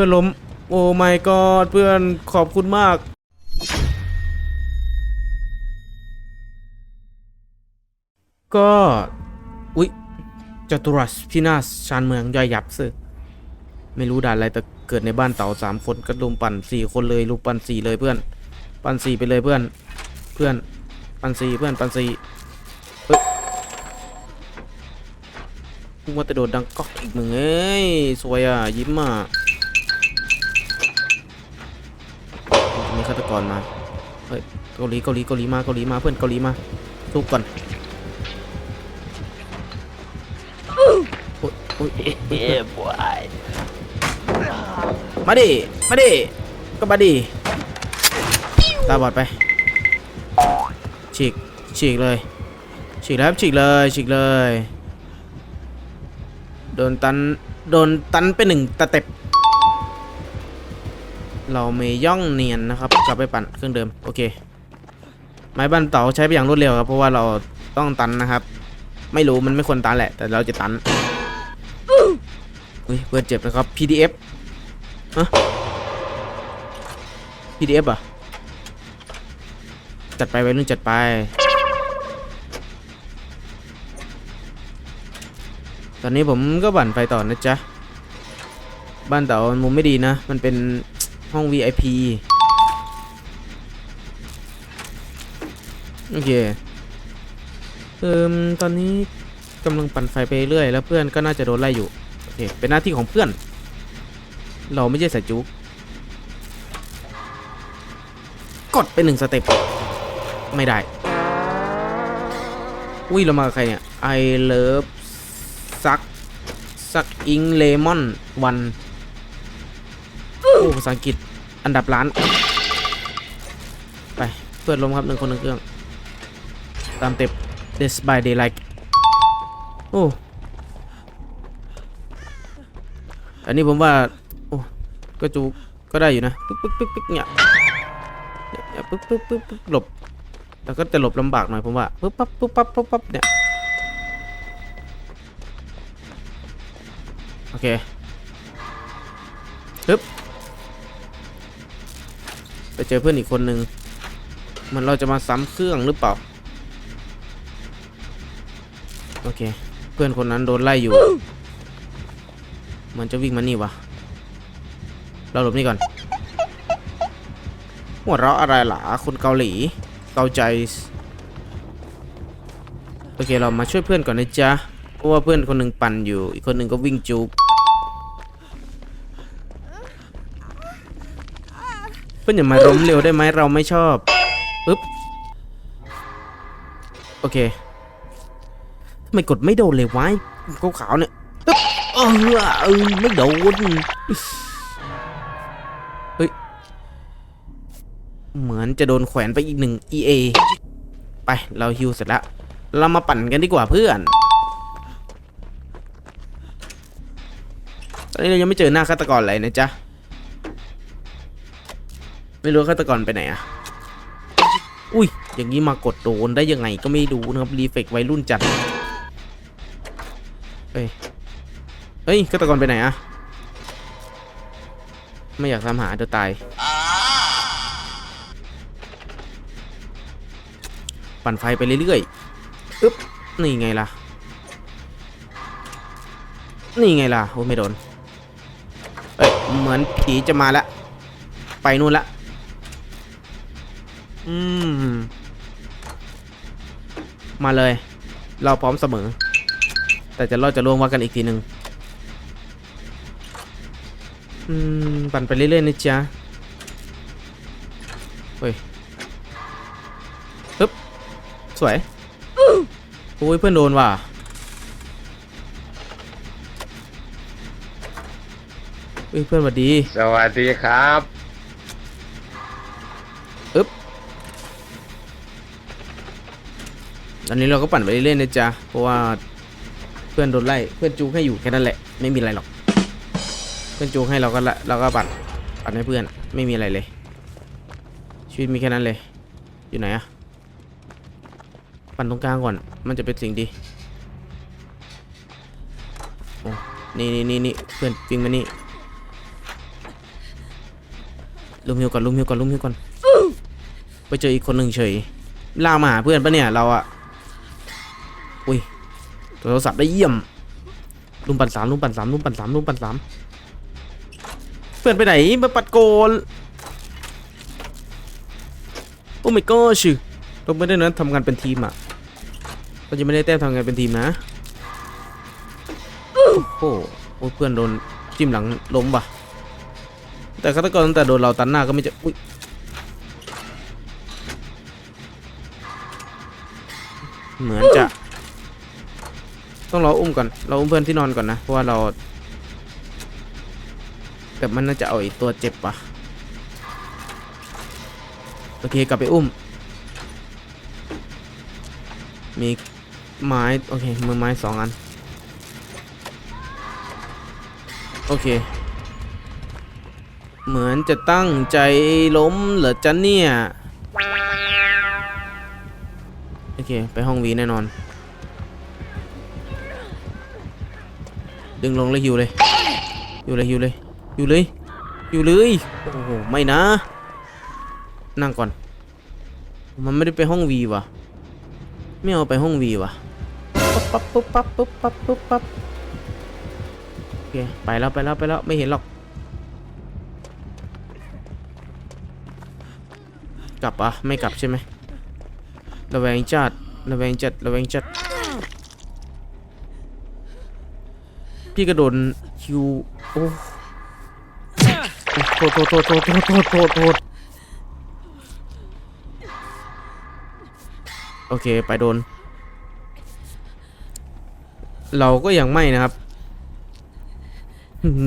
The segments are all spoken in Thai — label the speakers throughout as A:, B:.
A: พื่อนล้ม โอ้ my god เพื่อนขอบคุณมากก็อุ๊ยจตุรัสพินาศชานเมืองย่อยยับซึไม่รู้ด่านอะไรแต่เกิดในบ้านเต่าสามคนก็ลุมปั่นสี่คนเลยลุมปั่นสี่เลยเพื่อน ปั่นสี่ไปเลยเพื่อน เพื่อนปั่นสี่เพื่อนปั่นสี่เฮ้ยมึงว่าแต่โดดดังก๊อกอีกมึงเอ้ยสวยอะยิ้มอะ ฆาตกรมาเฮ้ยเกาหลีเกาหลีเกาหลีมาเกาหลีมาเพื่อนเกาหลีมาทุบก่อนโอ๊ยโอ๊ยโอ๊ยโอ๊ย
B: บวย
A: มาดิ มาดิ ก็มาดิ ตาบอดไป ฉีก ฉีกเลย ฉีกแล้วครับฉีกเลย ฉีกเลย โดนตัน โดนตันไปหนึ่งตะเต็บ เราไม่ย่องเนียนนะครับ กลับไปปั่นเครื่องเดิม โอเค ไม้บันเตาใช้ไปอย่างรวดเร็วครับ เพราะว่าเราต้องตันนะครับ ไม่รู้มันไม่ควรตันแหละ แต่เราจะตันอุ้ยเพื่อนเจ็บนะครับ PDF ฮะ PDF อะ จัดไปไว้รุ่นจัดไปตอนนี้ผมก็บั่นไปต่อนะจ๊ะ บ้านเต๋ามันมุมไม่ดีนะ มันเป็น ห้อง VIP โอเคเอิมตอนนี้กำลังปั่นไฟไปเรื่อยแล้วเพื่อนก็น่าจะโดนไล่อยู่ โอเค เป็นหน้าที่ของเพื่อน เราไม่ใช่สายจุกกดไปหนึ่งสเต็ป ไม่ได้ อุ้ย เรามากับใครเนี่ย I love ซักซักอิงเลมอนวัน ภาษาอังกฤษอันดับล้าน ไป เปิดลมครับหนึ่งคนหนึ่งเครื่อง ตามเต็บ d e a t by Daylight โอ้ อันนี้ผมว่า โอ้ ก็จูก็ได้อยู่นะ ปึ๊กปึ๊กปึ๊กปึ๊กเนี่ยเนี่ยปึ๊กปึ๊กปึ๊กปึ๊กหลบ แต่ก็จะหลบลำบากหน่อยผมว่า ปึ๊บปั๊บปึ๊บปั๊บปึ๊บปั๊บเนี่ย โอเคปึ๊บ ไปเจอเพื่อนอีกคนนึงเหมันเราจะมาซ้ำเครื่องหรือเปล่า โอเค เพื่อนคนนั้นโดนไล่อยู่ เหมือนจะวิ่งมานี่วะ เราหลบนี่ก่อน หัวเราะอะไรหล่ะคนเกาหลี เกาใจ โอเคเรามาช่วยเพื่อนก่อนนะจ๊ะ เพราะว่าเพื่อนคนหนึ่งปั่นอยู่ อีกคนหนึ่งก็วิ่งจูบ เพื่อนอย่ามาล้มเร็วได้ไหมเราไม่ชอบปึ๊บโอเคทำไมกดไม่โดนเลยวะขาวเนี่ยปึ๊บเออเอไม่โดนเฮ้ยเหมือนจะโดนแขวนไปอีกหนึ่ง EA ไปเราฮิวเสร็จแล้ว เรามาปั่นกันดีกว่าเพื่อนตอนนี้เรายังไม่เจอหน้าฆาตกรเลยนะจ๊ะ ไม่รู้ฆาตกรไปไหนอะอุ้ย อย่างนี้มากดโดนได้ยังไงก็ไม่รู้นะครับ รีเฟกวัยรุ่นจัด เฮ้ย เฮ้ยฆาตกรไปไหนอะไม่อยากตามหาเดี๋ยวตาย ปั่นไฟไปเรื่อยๆอึ๊บ นี่ไงล่ะ นี่ไงล่ะ โอ้ไม่โดน เอ้ย เหมือนผีจะมาละ ไปนู่นละ อืม มาเลย เราพร้อมเสมอ แต่จะเราจะล่วงว่ากันอีกทีหนึ่งอืม ปั่นไปเรื่อยๆนะจ๊ะเฮ้ยฮึบ สวยโอ้ยเพื่อนโดนว่ะเฮ้ยเพื่อนสวัสดี
B: สวัสดีครับ
A: อันนี้เราก็ปั่นไปเรื่อยๆนะจ๊ะ เพราะว่าเพื่อนโดนไล่เพื่อนจูงให้อยู่แค่นั้นแหละ ไม่มีอะไรหรอก เพื่อนจูงให้เราก็ละเราก็ปั่นปั่นให้เพื่อนไม่มีอะไรเลย ชีวิตมีแค่นั้นเลย อยู่ไหนอะปั่นตรงกลางก่อน มันจะเป็นสิ่งดีโอ้นี่นี่นี่นี่เพื่อนวิ่งมานี่ลุมฮิวก่อนลุมฮิวก่อนลุมฮิวก่อนไปเจออีกคนหนึ่งเฉยลามาหาเพื่อนปะเนี่ยเราอะ โทรศัพท์ได้เยี่ยมลุมปั่นสามลุมปั่นสามลุมปั่นสามลุมปั่นสามเพื่อนไปไหนมาปัดโกนโอ้ไม่ก็ชื่อเราไม่ได้นั้นทำงานเป็นทีมอะเราจะไม่ได้แต้มทำงานเป็นทีมนะโอ้โหเพื่อนโดนจิ้มหลังล้มปะแต่ฆาตกรตั้งแต่โดนเราตันหน้าก็ไม่จะอุ้ยเหมือนจะ ต้องรออุ้มก่อนเราอุ้มเพื่อนที่นอนก่อนนะเพราะว่าเราแต่มันน่าจะเอาอีตัวเจ็บปะโอเคกลับไปอุ้ม มีไม้โอเคมือไม้สองอันโอเค เหมือนจะตั้งใจล้มเหรอจ๊ะเนี่ย โอเค ไปห้องวีแน่นอน ดึงลงเลยหิวเลยหิวเลยหิวเลยหิวเลยหิวเลย โอ้โห ไม่นะ นั่งก่อน มันไม่ได้ไปห้องวีว่ะ ไม่เอาไปห้องวีว่ะ ปั๊บปั๊บปั๊บปั๊บปั๊บปั๊บปั๊บโอเค ไปแล้วไปแล้วไปแล้วไม่เห็นหรอก กลับอะ ไม่กลับใช่ไหมระแวงจัดระแวงจัดระแวงจัด พี่กระโดดคิวโอ้โทษโทษโทษโทษโทษโทษโทษโทษโอเคไปโดน เราก็ยังไม่นะครับ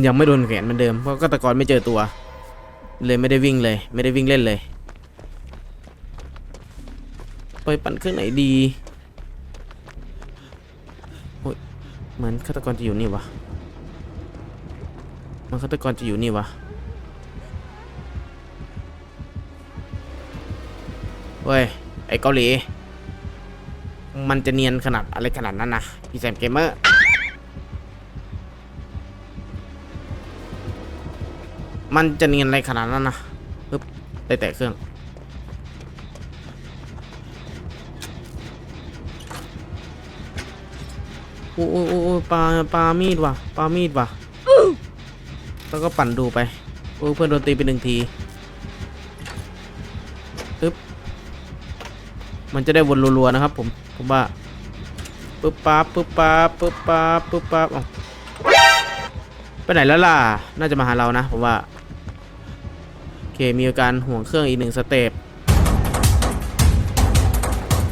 A: ยังไม่โดนแขนเหมือนเดิมเพราะฆาตกรไม่เจอตัว เลยไม่ได้วิ่งเลย ไม่ได้วิ่งเล่นเลย ไปปั่นเครื่องไหนดี เหมือนฆาตกรจะอยู่นี่วะมันฆาตกรจะอยู่นี่วะเว้ย ไอเกาหลี มันจะเนียนขนาดอะไรขนาดนั้นนะพี่แซมเกมเมอร์มันจะเนียนอะไรขนาดนั้นนะปึ๊บได้แต่เครื่อง โอ้โอ้โอ้ปลาปลามีดว่ะปลามีดว่ะแล้วก็ปั่นดูไปโอ้เพื่อนโดนตีไปหนึ่งทีปึ๊บมันจะได้วนรัวๆนะครับผมผมว่าปึ๊บป๊าบปึ๊บป๊าบปึ๊บป๊าบปึ๊บป๊าบไปไหนแล้วล่ะ น่าจะมาหาเรานะผมว่าโอเคมีอาการห่วงเครื่องอีกหนึ่งสเต็ป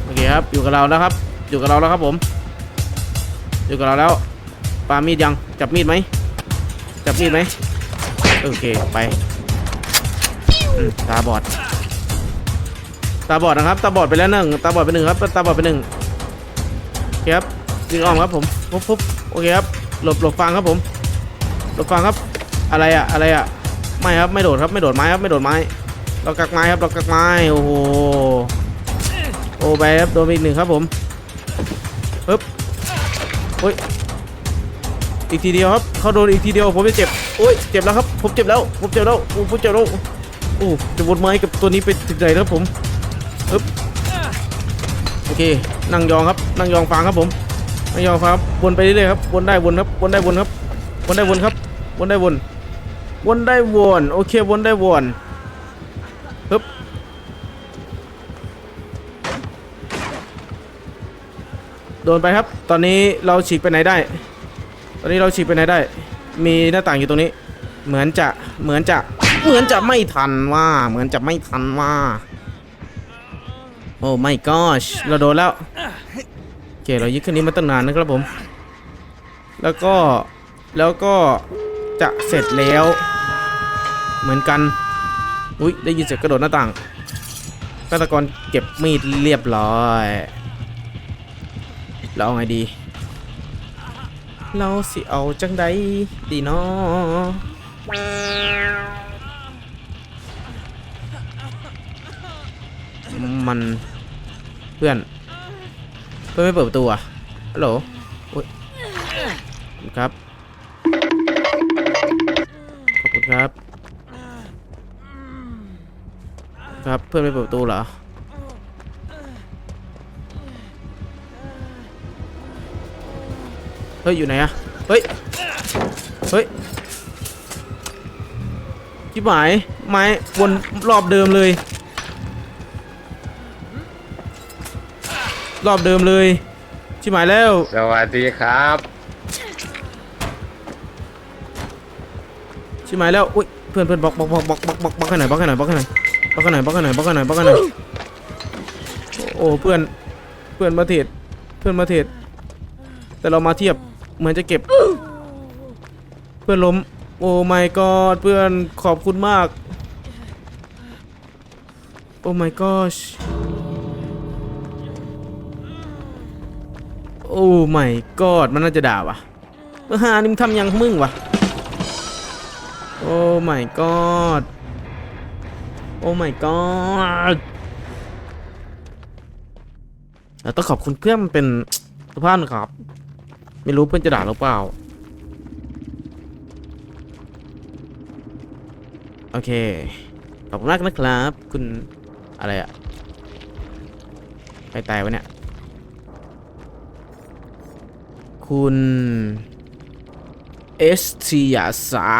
A: โอเคครับอยู่กับเราแล้วครับ อยู่กับเราแล้วครับผม อยู่กับเราแล้วปามีดยังจับมีดไหมจับมีดไหมโอเคไปตาบอดตาบอดนะครับตาบอดไปแล้วหนึ่งตาบอดไปหนึ่งครับตาบอดไปหนึ่งเครับยิงออมครับผมปุ๊บปุ๊บโอเคครับหลบหลบฟังครับผมหลบฟังครับ อะไรอะอะไรอะไม่ครับไม่โดดครับไม่โดดไม้ครับไม่โดดไม้ เรากักไม้ครับเรากักไม้โอ้โหโอ้ไปครับโดนไปอีกหนึ่งครับผมปึ๊บ โอ้ยอีกทีเดียวครับ เขาโดนอีกทีเดียวผมจะเจ็บโอ้ยเจ็บแล้วครับ ผมเจ็บแล้วผมเจ็บแล้วโอ้ผมเจ็บแล้วโอ้จะวนไม้กับตัวนี้ไปถึงไหนแล้วผมอึ๊บโอเคนั่งยองครับนั่งยองฟังครับผมนั่งยองฟังครับวนไปเรื่อยๆครับวนได้วนครับวนได้วนครับวนได้วนครับวนได้วนวนได้วนโอเควนได้วน ดนไปครับ ตอนนี้เราฉีกไปไหนได้ ตอนนี้เราฉีกไปไหนได้ มีหน้าต่างอยู่ตรงนี้ เหมือนจะ เหมือนจะ เหมือนจะไม่ทันว่า เหมือนจะไม่ทันว่า โอ้ไม่ก็เราโดนแล้วโอเคเรายึดเครื่องนี้มาตั้งนานนะครับผม แล้วก็ แล้วก็จะเสร็จแล้ว เหมือนกัน อุ้ยได้ยินเสียงกระโดดหน้าต่างฆาตกรเก็บมีดเรียบร้อย เราเอาไงดี เราสิเอาจังใดดีเนาะมันเพื่อน เพื่อนไม่เปิดประตูอะฮัลโหลโอ้ยครับ ขอบคุณครับ ครับเพื่อนไปเปิดประตูเหรอ เฮ้ย อยู่ไหนอะเฮ้ย เฮ้ยชิบหายไม้วนรอบเดิมเลย รอบเดิมเลยชิบหายแล้ว
B: สวัสดีครับ
A: ชิบหายแล้ว อุ้ย เพื่อนเพื่อนบล็อกบล็อกบล็อกบล็อกบล็อกบล็อกบล็อกให้หน่อยบล็อกให้หน่อยบล็อกให้หน่อยบล็อกให้หน่อยบล็อกให้หน่อยบล็อกให้หน่อยบล็อกให้หน่อยโอ้ เพื่อน เพื่อนมาเทรดเพื่อนมาเทรดแต่เรามาเทียบ เหมือนจะเก็บ เพื่อนล้ม โอ้ my god เพื่อนขอบคุณมาก โอ้ my gosh โอ้ my god มันน่าจะด่าวะเออฮานี่มึงทำยังมึงวะโอ้ my god โอ้ my god เราต้องขอบคุณเพื่อนมันเป็นสุภาพนะครับ ไม่รู้เพื่อนจะด่าหรือเปล่า โอเค ขอบคุณมากนะครับ คุณอะไรอะไปตายวะเนี่ย คุณเอสทียาซา